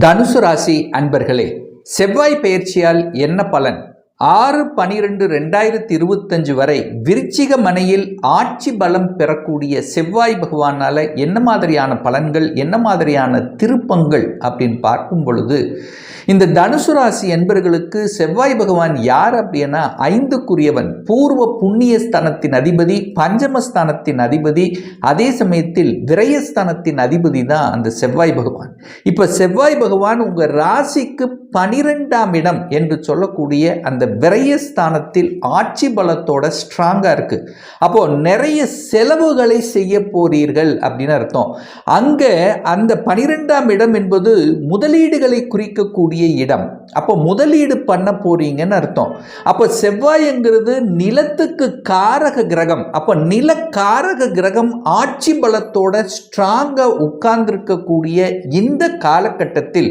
தனுசு ராசி அன்பர்களே செவ்வாய் பெயர்ச்சியால் என்ன பலன்? ஆறு பனிரெண்டு ரெண்டாயிரத்தி இருபத்தஞ்சு வரை விருச்சிக மனையில் ஆட்சி பலம் பெறக்கூடிய செவ்வாய் பகவானால என்ன மாதிரியான பலன்கள் என்ன மாதிரியான திருப்பங்கள் அப்படின்னு பார்க்கும் பொழுது இந்த தனுசு ராசி என்பர்களுக்கு செவ்வாய் பகவான் யார் அப்படின்னா ஐந்துக்குரியவன். பூர்வ புண்ணிய ஸ்தானத்தின் அதிபதி பஞ்சமஸ்தானத்தின் அதிபதி அதே சமயத்தில் விரயஸ்தானத்தின் அதிபதி தான் அந்த செவ்வாய் பகவான். இப்போ செவ்வாய் பகவான் உங்கள் ராசிக்கு பனிரெண்டாம் இடம் என்று சொல்லக்கூடிய அந்த விரயஸ்தானத்தில் ஆட்சி பலத்தோட ஸ்ட்ராங்காக இருக்குது அப்போது நிறைய செலவுகளை செய்ய போறீர்கள் அப்படின்னு அர்த்தம். அங்கே அந்த பனிரெண்டாம் இடம் என்பது முதலீடுகளை குறிக்கக்கூடிய இடம். அப்போ முதலீடு பண்ண போறீங்கன்னு அர்த்தம். அப்போ செவ்வாய்ங்கிறது நிலத்துக்கு காரக கிரகம். அப்போ நில காரக கிரகம் ஆட்சி பலத்தோட ஸ்ட்ராங்காக உட்கார்ந்துருக்கக்கூடிய இந்த காலகட்டத்தில்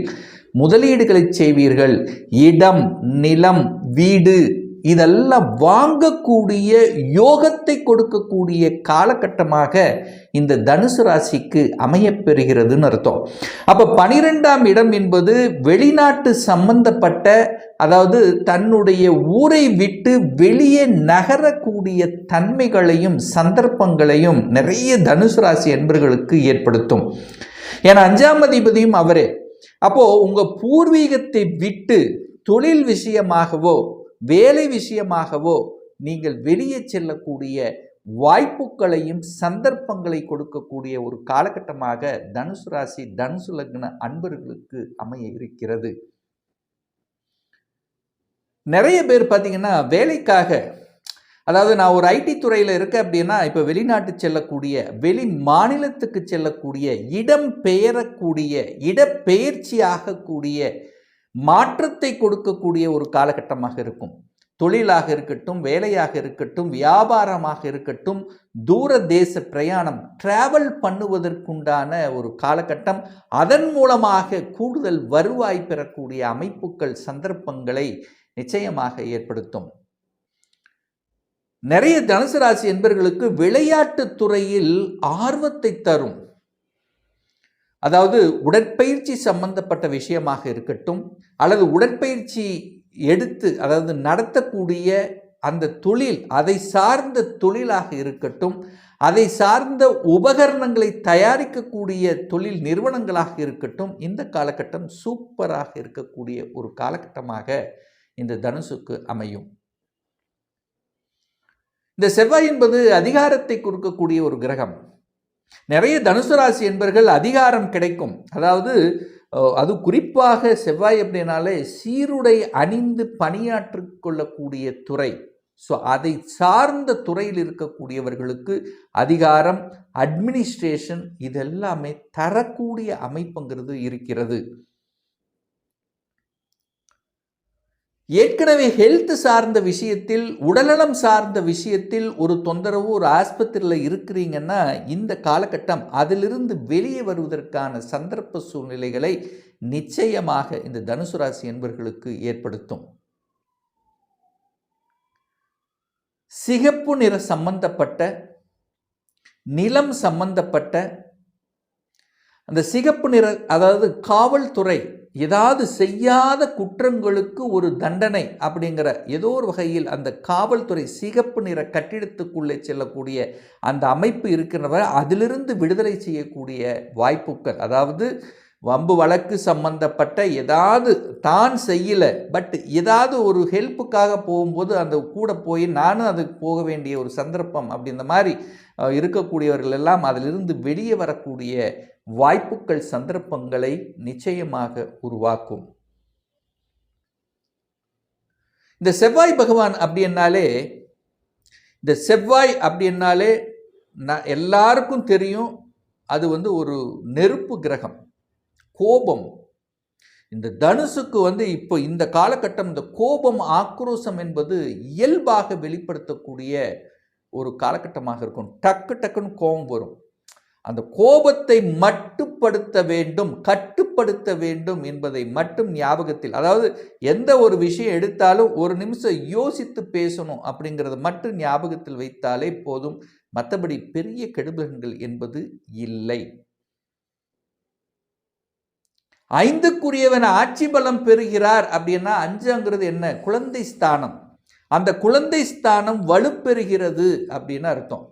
முதலீடுகளை செய்வீர்கள். இடம் நிலம் வீடு இதெல்லாம் வாங்கக்கூடிய யோகத்தை கொடுக்கக்கூடிய காலகட்டமாக இந்த தனுசு ராசிக்கு அமையப்பெறுகிறதுன்னு அர்த்தம். அப்போ பனிரெண்டாம் இடம் என்பது வெளிநாட்டு சம்பந்தப்பட்ட அதாவது தன்னுடைய ஊரை விட்டு வெளியே நகரக்கூடிய தன்மைகளையும் சந்தர்ப்பங்களையும் நிறைய தனுசு ராசி என்பர்களுக்கு ஏற்படுத்தும். ஏன்னா அஞ்சாம் அதிபதியும் அவரே. அப்போது உங்கள் பூர்வீகத்தை விட்டு தொழில் விஷயமாகவோ வேலை விஷயமாகவோ நீங்கள் வெளியே செல்லக்கூடிய வாய்ப்புகளையும் சந்தர்ப்பங்களை கொடுக்கக்கூடிய ஒரு காலகட்டமாக தனுசு ராசி தனுசு லக்ன அன்பர்களுக்கு அமைய இருக்கிறது. நிறைய பேர் பார்த்தீங்கன்னா வேலைக்காக அதாவது நான் ஒரு ஐடி துறையில் இருக்கேன் அப்படின்னா இப்போ வெளிநாட்டு செல்லக்கூடிய வெளி மாநிலத்துக்கு செல்லக்கூடிய இடம் பெயரக்கூடிய இடப்பெயர்ச்சி ஆகக்கூடிய மாற்றத்தை கொடுக்கக்கூடிய ஒரு காலகட்டமாக இருக்கும். தொழிலாக இருக்கட்டும் வேலையாக இருக்கட்டும் வியாபாரமாக இருக்கட்டும் தூர தேச பிரயாணம் டிராவல் பண்ணுவதற்குண்டான ஒரு காலகட்டம். அதன் மூலமாக கூடுதல் வருவாய் பெறக்கூடிய அமைப்புகள் சந்தர்ப்பங்களை நிச்சயமாக ஏற்படுத்தும். நிறைய தனுசு ராசி என்பர்களுக்கு விளையாட்டுத் துறையில் ஆர்வத்தை தரும். அதாவது உடற்பயிற்சி சம்பந்தப்பட்ட விஷயமாக இருக்கட்டும் அல்லது உடற்பயிற்சி எடுத்து அதாவது நடத்தக்கூடிய அந்த தொழில் அதை சார்ந்த தொழிலாக இருக்கட்டும் அதை சார்ந்த உபகரணங்களை தயாரிக்கக்கூடிய தொழில் நிறுவனங்களாக இருக்கட்டும் இந்த காலகட்டம் சூப்பராக இருக்கக்கூடிய ஒரு காலகட்டமாக இந்த தனுசுக்கு அமையும். இந்த செவ்வாய் என்பது அதிகாரத்தை கொடுக்கக்கூடிய ஒரு கிரகம். நிறைய தனுசு ராசி என்பர்கள் அதிகாரம் கிடைக்கும். அதாவது அது குறிப்பாக செவ்வாய் அப்படின்னாலே சீருடை அணிந்து பணியாற்றி கொள்ளக்கூடிய துறை. ஸோ அதை சார்ந்த துறையில் இருக்கக்கூடியவர்களுக்கு அதிகாரம் அட்மினிஸ்ட்ரேஷன் இதெல்லாமே தரக்கூடிய அமைப்புங்கிறது இருக்கிறது. ஏற்கனவே ஹெல்த் சார்ந்த விஷயத்தில் உடல்நலம் சார்ந்த விஷயத்தில் ஒரு தொந்தரவு ஒரு ஆஸ்பத்திரியில் இருக்கிறீங்கன்னா இந்த காலகட்டம் அதிலிருந்து வெளியே வருவதற்கான சந்தர்ப்ப சூழ்நிலைகளை நிச்சயமாக இந்த தனுசு ராசி என்பர்களுக்கு ஏற்படுத்தும். சிகப்பு நிற சம்பந்தப்பட்ட நிலம் சம்பந்தப்பட்ட அந்த சிகப்பு நிற அதாவது காவல்துறை ஏதாவது செய்யாத குற்றங்களுக்கு ஒரு தண்டனை அப்படிங்கிற ஏதோ ஒரு வகையில் அந்த காவல்துறை சிகப்பு நிற கட்டிடத்துக்குள்ளே செல்லக்கூடிய அந்த அமைப்பு இருக்கிறவர் அதிலிருந்து விடுதலை செய்யக்கூடிய வாய்ப்புகள் அதாவது வம்பு வழக்கு சம்பந்தப்பட்ட ஏதாவது தான் செய்யலை பட் ஏதாவது ஒரு ஹெல்ப்புக்காக போகும்போது அந்த கூட போய் நானும் அதுக்கு போக வேண்டிய ஒரு சந்தர்ப்பம் அப்படி இந்த மாதிரி இருக்கக்கூடியவர்கள் எல்லாம் அதிலிருந்து வெளியே வரக்கூடிய வாய்ப்புகள் சந்தர்ப்பங்களை நிச்சயமாக உருவாக்கும். இந்த செவ்வாய் பகவான் அப்படின்னாலே இந்த செவ்வாய் அப்படின்னாலே நான் எல்லாருக்கும் தெரியும் அது வந்து ஒரு நெருப்பு கிரகம். கோபம். இந்த தனுசுக்கு வந்து இப்போ இந்த காலகட்டம் இந்த கோபம் ஆக்ரோஷம் என்பது இயல்பாக வெளிப்படுத்தக்கூடிய ஒரு காலகட்டமாக இருக்கும். டக்கு டக்குன்னு கோபம் வரும். அந்த கோபத்தை மட்டுப்படுத்த வேண்டும் கட்டுப்படுத்த வேண்டும் என்பதை மட்டும் ஞாபகத்தில் அதாவது எந்த ஒரு விஷயம் எடுத்தாலும் ஒரு நிமிஷம் யோசித்து பேசணும் அப்படிங்கிறத மட்டும் ஞாபகத்தில் வைத்தாலே போதும். மற்றபடி பெரிய கெடுபகங்கள் என்பது இல்லை. ஐந்துக்குரியவன் ஆட்சி பலம் பெறுகிறார் அப்படின்னா அஞ்சுங்கிறது என்ன? குழந்தை ஸ்தானம். அந்த குழந்தை ஸ்தானம் வலுப்பெறுகிறது அப்படின்னு அர்த்தம்.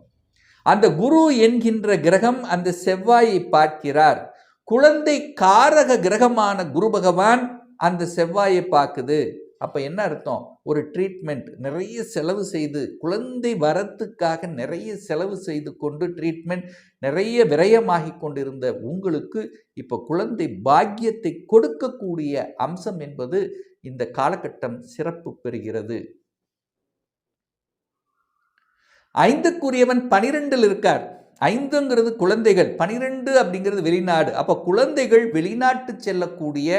அந்த குரு என்கின்ற கிரகம் அந்த செவ்வாயை பார்க்கிறார். குழந்தை காரக கிரகமான குரு பகவான் அந்த செவ்வாயை பார்க்குது. அப்போ என்ன அர்த்தம்? ஒரு ட்ரீட்மெண்ட் நிறைய செலவு செய்து குழந்தை வரத்துக்காக நிறைய செலவு செய்து கொண்டு ட்ரீட்மெண்ட் நிறைய விரயமாகி கொண்டிருந்த உங்களுக்கு இப்போ குழந்தை பாக்கியத்தை கொடுக்கக்கூடிய அம்சம் என்பது இந்த காலகட்டம் சிறப்பு பெறுகிறது. ஐந்துக்குரியவன் பனிரெண்டில் இருக்கார். ஐந்துங்கிறது குழந்தைகள் பனிரெண்டு அப்படிங்கிறது வெளிநாடு. அப்போ குழந்தைகள் வெளிநாட்டு செல்லக்கூடிய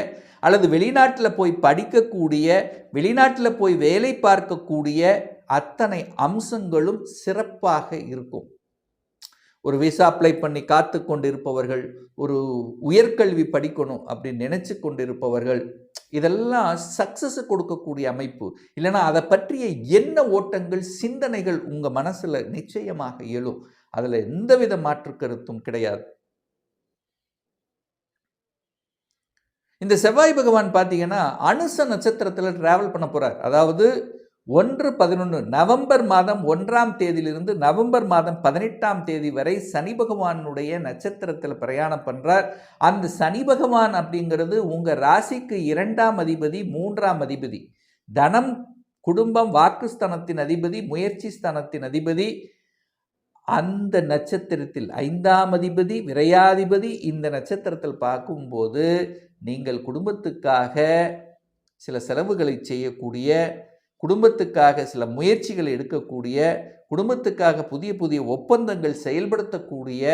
அல்லது வெளிநாட்டில் போய் படிக்கக்கூடிய வெளிநாட்டில் போய் வேலை பார்க்கக்கூடிய அத்தனை அம்சங்களும் சிறப்பாக இருக்கும். ஒரு விசா அப்ளை பண்ணி காத்து கொண்டிருப்பவர்கள் ஒரு உயர்கல்வி படிக்கணும் அப்படின்னு நினச்சி கொண்டிருப்பவர்கள் இதெல்லாம் சக்ஸஸ் கொடுக்கக்கூடிய அமைப்பு. இல்லைன்னா அதை பற்றிய என்ன ஓட்டங்கள் சிந்தனைகள் உங்கள் மனசில் நிச்சயமாக எழும். அதில் எந்தவித மாற்று கருத்தும் கிடையாது. இந்த செவ்வாய் பகவான் பார்த்தீங்கன்னா அனுச நட்சத்திரத்தில் டிராவல் பண்ண போகிறார் அதாவது ஒன்று பதினொன்று நவம்பர் மாதம் ஒன்றாம் தேதியிலிருந்து நவம்பர் மாதம் பதினெட்டாம் தேதி வரை சனி பகவானுடைய நட்சத்திரத்தில் பிரயாணம் பண்ணுறார் அந்த சனி பகவான் அப்படிங்கிறது உங்கள் ராசிக்கு இரண்டாம் அதிபதி மூன்றாம் அதிபதி. தனம் குடும்பம் வாக்குஸ்தானத்தின் அதிபதி முயற்சி ஸ்தானத்தின் அதிபதி. அந்த நட்சத்திரத்தில் ஐந்தாம் அதிபதி விரையாதிபதி இந்த நட்சத்திரத்தில் பார்க்கும்போது நீங்கள் குடும்பத்துக்காக சில செலவுகளை செய்யக்கூடிய குடும்பத்துக்காக சில முயற்சிகளை எடுக்கக்கூடிய குடும்பத்துக்காக புதிய புதிய ஒப்பந்தங்கள் செயல்படுத்தக்கூடிய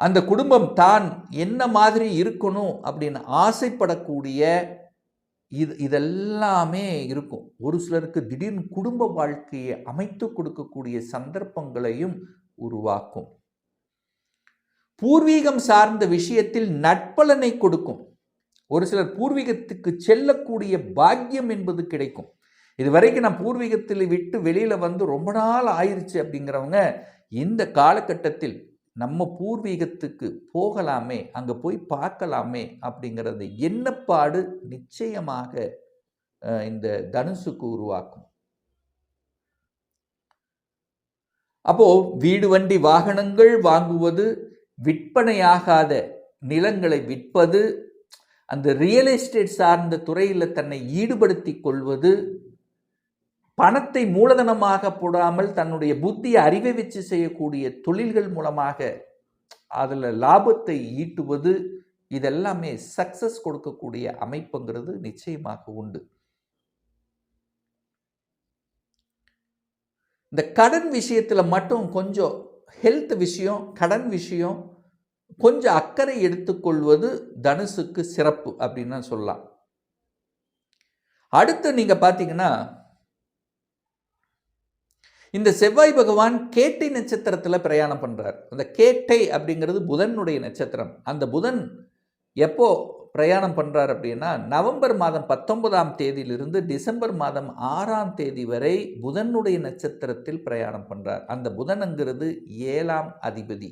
அந்த குடும்பம் தான் என்ன மாதிரி இருக்கணும் அப்படின்னு ஆசைப்படக்கூடிய இது இதெல்லாமே இருக்கும். ஒரு சிலருக்கு திடீர்னு குடும்ப வாழ்க்கையை அமைத்து கொடுக்கக்கூடிய சந்தர்ப்பங்களையும் உருவாக்கும். பூர்வீகம் சார்ந்த விஷயத்தில் நட்பலனை கொடுக்கும். ஒரு சிலர் பூர்வீகத்துக்கு செல்லக்கூடிய பாக்கியம் என்பது கிடைக்கும். இது வரைக்கும் நான் பூர்வீகத்தில் விட்டு வெளியில் வந்து ரொம்ப நாள் ஆயிடுச்சு அப்படிங்கிறவங்க இந்த காலகட்டத்தில் நம்ம பூர்வீகத்துக்கு போகலாமே அங்கே போய் பார்க்கலாமே அப்படிங்கிறது எண்ணப்பாடு நிச்சயமாக இந்த தனுசுக்கு உருவாக்கும். அப்போ வீடு வண்டி வாகனங்கள் வாங்குவது விற்பனையாகாத நிலங்களை விற்பது அந்த ரியல் எஸ்டேட் சார்ந்த துறையில் தன்னை ஈடுபடுத்தி கொள்வது பணத்தை மூலதனமாக போடாமல் தன்னுடைய புத்தியை அறிவை வச்சு செய்யக்கூடிய தொழில்கள் மூலமாக அதில் லாபத்தை ஈட்டுவது இதெல்லாமே சக்சஸ் கொடுக்கக்கூடிய அமைப்புங்கிறது நிச்சயமாக உண்டு. இந்த கடன் விஷயத்தில் மட்டும் கொஞ்சம் ஹெல்த் விஷயம் கடன் விஷயம் கொஞ்சம் அக்கறை எடுத்துக்கொள்வது தனுசுக்கு சிறப்பு அப்படின்னு சொல்லலாம். அடுத்து நீங்கள் பார்த்தீங்கன்னா இந்த செவ்வாய் பகவான் கேட்டை நட்சத்திரத்தில் பிரயாணம் பண்ணுறார் அந்த கேட்டை அப்படிங்கிறது புதனுடைய நட்சத்திரம். அந்த புதன் எப்போ பிரயாணம் பண்ணுறார் அப்படின்னா நவம்பர் மாதம் பத்தொன்பதாம் தேதியிலிருந்து டிசம்பர் மாதம் ஆறாம் தேதி வரை புதனுடைய நட்சத்திரத்தில் பிரயாணம் பண்ணுறார் அந்த புதனுங்கிறது ஏழாம் அதிபதி.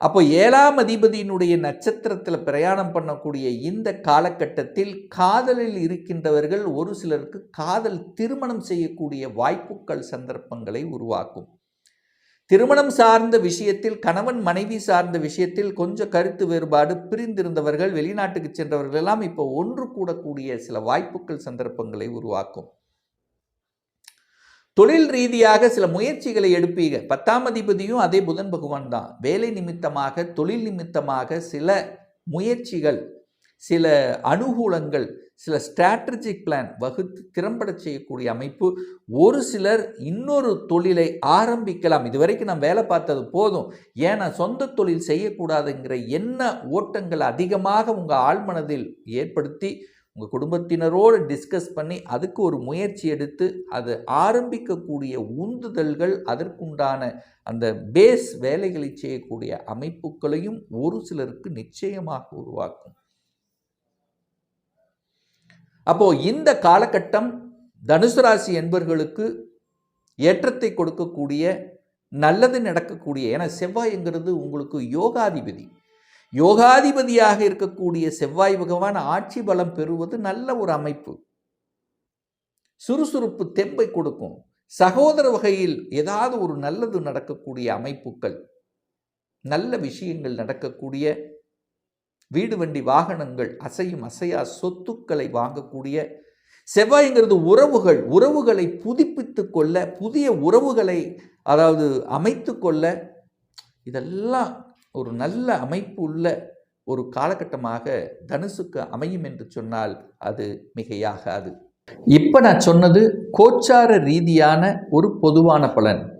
அப்போ ஏழாம் அதிபதியினுடைய நட்சத்திரத்தில் பிரயாணம் பண்ணக்கூடிய இந்த காலகட்டத்தில் காதலில் இருக்கின்றவர்கள் ஒரு சிலருக்கு காதல் திருமணம் செய்யக்கூடிய வாய்ப்புகள் சந்தர்ப்பங்களை உருவாக்கும். திருமணம் சார்ந்த விஷயத்தில் கணவன் மனைவி சார்ந்த விஷயத்தில் கொஞ்சம் கருத்து வேறுபாடு பிரிந்திருந்தவர்கள் வெளிநாட்டுக்கு சென்றவர்கள் எல்லாம் இப்போ ஒன்று கூடக்கூடிய சில வாய்ப்புகள் சந்தர்ப்பங்களை உருவாக்கும். தொழில் ரீதியாக சில முயற்சிகளை எடுப்பீங்க. பத்தாம் அதிபதியும் அதே புதன் பகவான் தான். வேலை நிமித்தமாக தொழில் நிமித்தமாக சில முயற்சிகள் சில அனுகூலங்கள் சில ஸ்ட்ராட்டஜிக் பிளான் வகுத்து திறம்பட செய்யக்கூடிய அமைப்பு. ஒரு சிலர் இன்னொரு தொழிலை ஆரம்பிக்கலாம். இதுவரைக்கும் நான் வேலை பார்த்தது போதும். ஏன்னா சொந்த தொழில் செய்யக்கூடாதுங்கிற என்ன ஓட்டங்கள் அதிகமாக உங்கள் ஆழ்மனதில் ஏற்படுத்தி உங்கள் குடும்பத்தினரோடு டிஸ்கஸ் பண்ணி அதுக்கு ஒரு முயற்சி எடுத்து அது ஆரம்பிக்கக்கூடிய உந்துதல்கள் அதற்குண்டான அந்த பேஸ் வேலைகளை செய்யக்கூடிய அமைப்புகளையும் ஒரு சிலருக்கு நிச்சயமாக உருவாக்கும். அப்போ இந்த காலகட்டம் தனுசு ராசி என்பர்களுக்கு ஏற்றத்தை கொடுக்கக்கூடிய நல்லது நடக்கக்கூடிய ஏன்னா செவ்வாய்ங்கிறது உங்களுக்கு யோகாதிபதி. யோகாதிபதியாக இருக்கக்கூடிய செவ்வாய் பகவான் ஆட்சி பலம் பெறுவது நல்ல ஒரு அமைப்பு. சுறுசுறுப்பு தெம்பை கொடுக்கும். சகோதர வகையில் ஏதாவது ஒரு நல்லது நடக்கக்கூடிய அமைப்புகள் நல்ல விஷயங்கள் நடக்கக்கூடிய வீடு வண்டி வாகனங்கள் அசையும் அசையா சொத்துக்களை வாங்கக்கூடிய செவ்வாய்ங்கிறது உறவுகள் உறவுகளை புதுப்பித்து கொள்ள புதிய உறவுகளை அதாவது அமைத்து கொள்ள இதெல்லாம் ஒரு நல்ல அமைப்பு உள்ள ஒரு காலகட்டமாக தனுசுக்கு அமையும் என்று சொன்னால் அது மிகையாகாது. இப்போ நான் சொன்னது கோச்சார ரீதியான ஒரு பொதுவான பலன்.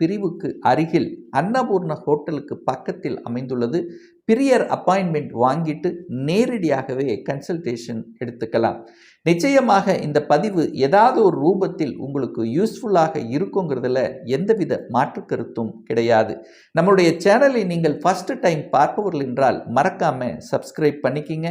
பிரிவுக்கு அருகில் அன்னபூர்ண ஹோட்டலுக்கு பக்கத்தில் அமைந்துள்ளது. பிரியர் அப்பாயின்மெண்ட் வாங்கிட்டு நேரடியாகவே கன்சல்டேஷன் எடுத்துக்கலாம். நிச்சயமாக இந்த பதிவு ஏதாவது ஒரு ரூபத்தில் உங்களுக்கு யூஸ்ஃபுல்லாக இருக்குங்கிறதுல எந்தவித மாற்று கருத்தும் கிடையாது. நம்மளுடைய சேனலை நீங்கள் ஃபஸ்ட்டு டைம் பார்ப்பவர்கள் என்றால் மறக்காமல் சப்ஸ்கிரைப் பண்ணிக்கிங்க.